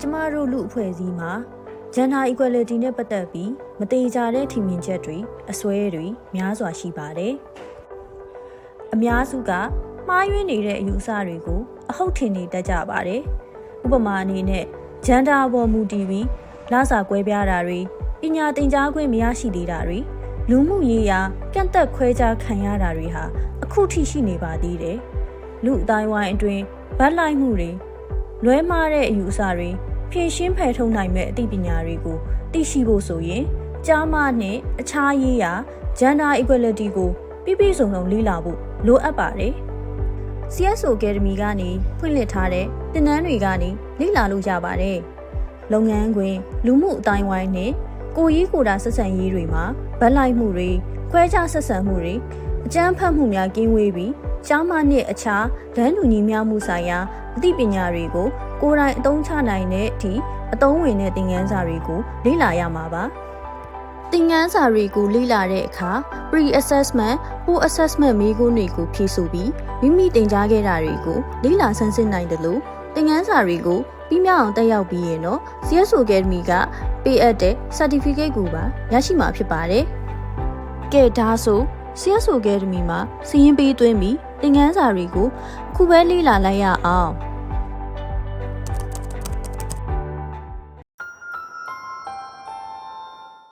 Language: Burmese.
ကျမတို့လူအဖွဲ့အစည်းမှာ gender equality နဲ့ပတ်သက်ပြီးမတေချာတဲ့ထင်မြင်ချက်တွေအစွဲတွေများစွာရှိပါတယ်။အများစုကမှားယွင်းနေတဲ့အယူအဆတွေကိုအဟုတ်ထင်နေတတ်ကြပါတယ်။ဥပမာအနေနဲ့ gender ပေါ်မူတည်ပြီးလစာကွဲပြားတာတွေပညာသင်ကြားခွင့်မရရှိသေးတာတွေလူမှုရေးရာကန့်သက်ခွဲခြားခံရတာတွေဟာအခုထိရှိနေပါသေးတယ်။လူအတိုင်းဝိုင်းအတွင်းဗတ်လိုက်မှုတွေလွဲမှားတဲ့အယူအဆတွေ ဖြည့်ရှင်းဖယ်ထုတ်နိုင်မဲ့အသိပညာတွေကိုသိရှိဖို့ဆိုရင်ကြားမနဲ့အခြားရေးရာ gender equality ကိုပြည့်ပြည့်စုံစုံလေ့လာဖို့လိုအပ်ပါတယ်။ CSO Academy ကနေဖွင့်လှစ်ထားတဲ့သင်တန်းတွေကနေလေ့လာလို့ရပါတယ်။လုပ်ငန်းခွင်လူမှုအတိုင်းဝိုင်းနဲ့ကိုယ်ရေးကိုယ်တာဆက်ဆံရေးတွေမှာဗတ်လိုက်မှုတွေခွဲခြားဆက်ဆံမှုတွေအကြမ်းဖက်မှုများကင်းဝေးပြီးကျောင်းမနဲ့အခြားဒန်းလူညီမျှမှုဆိုင်ရာ အသိပညာတွေကို ကိုယ်တိုင်အသုံးချနိုင်တဲ့အထိအသုံးဝင်တဲ့သင်ခန်းစာတွေကိုလေ့လာရမှာပါသင်ခန်းစာတွေကိုလေ့လာတဲ့အခါ pre-assessment, post-assessment မေးခွန်းတွေကိုဖြေဆိုပြီးမိမိသင်ကြားခဲ့တာတွေကိုလေ့လာဆန်းစစ်နိုင်တယ်လို့သင်ခန်းစာတွေကိုပြီးမြောက်အောင်တက်ရောက်ပြီးရင်တော့ CSO Academy ကပေးအပ်တဲ့ certificate ကိုပါရရှိမှာဖြစ်ပါတယ်။ကဲဒါဆို CSO Academy မှာစီးရင်ပေးသွင်းပြီးသင်ခန်းစာတွေကိုအခုပဲလေ့လာလိုက်ရအောင်။